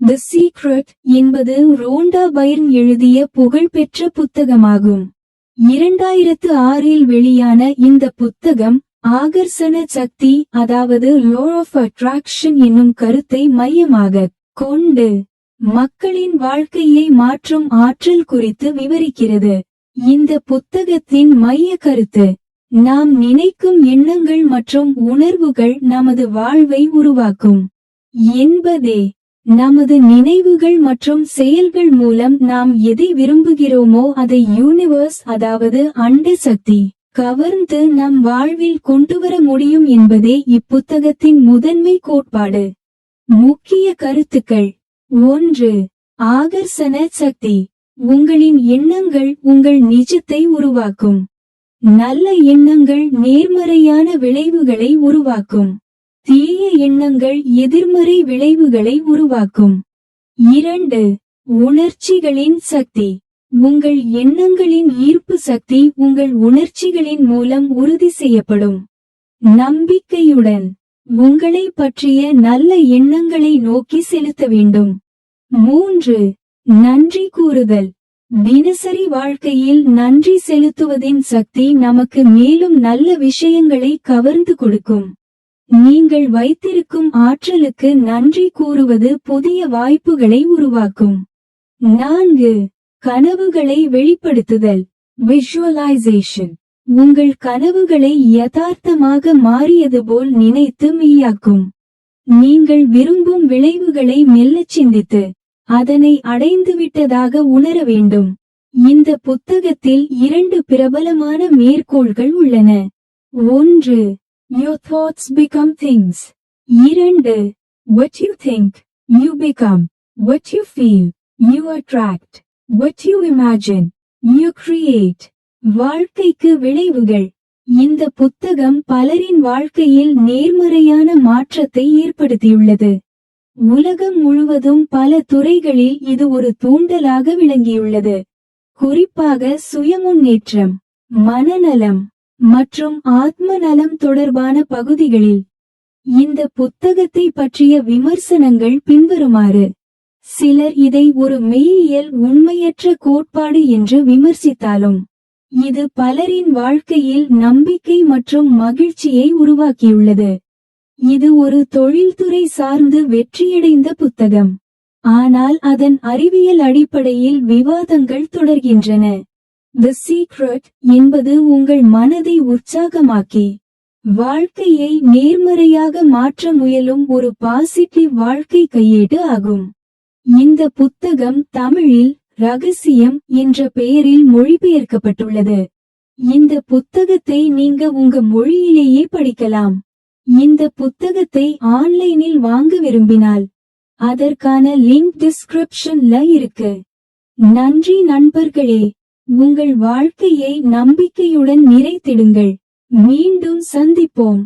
Secret என்பது Ronda பைர்ன் எழுதிய புகழ்பெற்ற புத்தகமாகும். இரண்டாயிரத்து ஆறில் வெளியான இந்த புத்தகம் ஆகர்ஷண சக்தி அதாவது லோ ஆஃப் அட்ராக்ஷன் என்னும் கருத்தை மையமாக கொண்டு மக்களின் வாழ்க்கையை மாற்றும் ஆற்றல் குறித்து விவரிக்கிறது. இந்த புத்தகத்தின் மைய கருத்து நாம் நினைக்கும் எண்ணங்கள் மற்றும் உணர்வுகள் நமது வாழ்வை உருவாக்கும். என்பதே. நமது நினைவுகள் மற்றும் செயல்கள் மூலம் நாம் எதை விரும்புகிறோமோ அதை யூனிவர்ஸ் அதாவது அண்ட சக்தி கவர்ந்து நம் வாழ்வில் கொண்டுவர முடியும் என்பதே இப்புத்தகத்தின் முதன்மை கோட்பாடு. முக்கிய கருத்துக்கள். ஒன்று ஆகர்ஷண சக்தி. உங்களின் எண்ணங்கள் உங்கள் நிஜத்தை உருவாக்கும். நல்ல எண்ணங்கள் நேர்மறையான விளைவுகளை உருவாக்கும். தீய எண்ணங்கள் எதிர்மறை விளைவுகளை உருவாக்கும். இரண்டு உணர்ச்சிகளின் சக்தி. உங்கள் எண்ணங்களின் ஈர்ப்பு சக்தி உங்கள் உணர்ச்சிகளின் மூலம் உறுதி செய்யப்படும். நம்பிக்கையுடன் உங்களை பற்றிய நல்ல எண்ணங்களை நோக்கி செலுத்த வேண்டும். மூன்று நன்றி கூறுதல். தினசரி வாழ்க்கையில் நன்றி செலுத்துவதின் சக்தி நமக்கு மேலும் நல்ல விஷயங்களை கவர்ந்து கொடுக்கும். நீங்கள் வைத்திருக்கும் ஆற்றலுக்கு நன்றி கூறுவது புதிய வாய்ப்புகளை உருவாக்கும். நான்கு கனவுகளை வெளிப்படுத்துதல். விஷுவலைசேஷன் உங்கள் கனவுகளை யதார்த்தமாக மாறியது போல் நினைத்து மெய்யாக்கும். நீங்கள் விரும்பும் விளைவுகளை மெல்லச் சிந்தித்து அதனை அடைந்துவிட்டதாக உணர வேண்டும். இந்த புத்தகத்தில் இரண்டு பிரபலமான மேற்கோள்கள் உள்ளன. ஒன்று Your thoughts become things. இரண்டு What you think, you become. What you feel, you attract. What you imagine, you create. வாழ்க்கைக்கு விளைவுகள் இந்த புத்தகம் பலரின் வாழ்க்கையில் நேர்மறையான மாற்றத்தை ஏற்படுத்தியுள்ளது உலகம் முழுவதும் பல துறைகளில் இது ஒரு தூண்டலாக விளங்கியுள்ளது குறிப்பாக சுயமுன்னேற்றம் மனநலம் மற்றும் ஆத்ம நலம் தொடர்பான பகுதிகளில் இந்த புத்தகத்தை பற்றிய விமர்சனங்கள் பின்வருமாறு சிலர் இதை ஒரு மெய்யியல் உண்மையற்ற கோட்பாடு என்று விமர்சித்தாலும் இது பலரின் வாழ்க்கையில் நம்பிக்கை மற்றும் மகிழ்ச்சியை உருவாக்கியுள்ளது. இது ஒரு தொழில்துறை சார்ந்து வெற்றியடைந்த புத்தகம். ஆனால் அதன் அறிவியல் அடிப்படையில் விவாதங்கள் தொடர்கின்றன. தி சீக்ரெட் என்பது உங்கள் மனதை உற்சாகமாக்கி வாழ்க்கையை நேர்மறையாக மாற்ற முயலும் ஒரு பாசிட்டிவ் வாழ்க்கை கையேடு ஆகும். இந்த புத்தகம் தமிழில் ரகசியம் என்ற பெயரில் மொழிபெயர்க்கப்பட்டுள்ளது. இந்த புத்தகத்தை நீங்க உங்க மொழியிலேயே படிக்கலாம். இந்த புத்தகத்தை ஆன்லைனில் வாங்க விரும்பினால் அதற்கான லிங்க் டிஸ்கிரிப்ஷன்ல இருக்கு. நன்றி நண்பர்களே. உங்கள் வாழ்க்கையை நம்பிக்கையுடன் நிறைத்திடுங்கள். மீண்டும் சந்திப்போம்.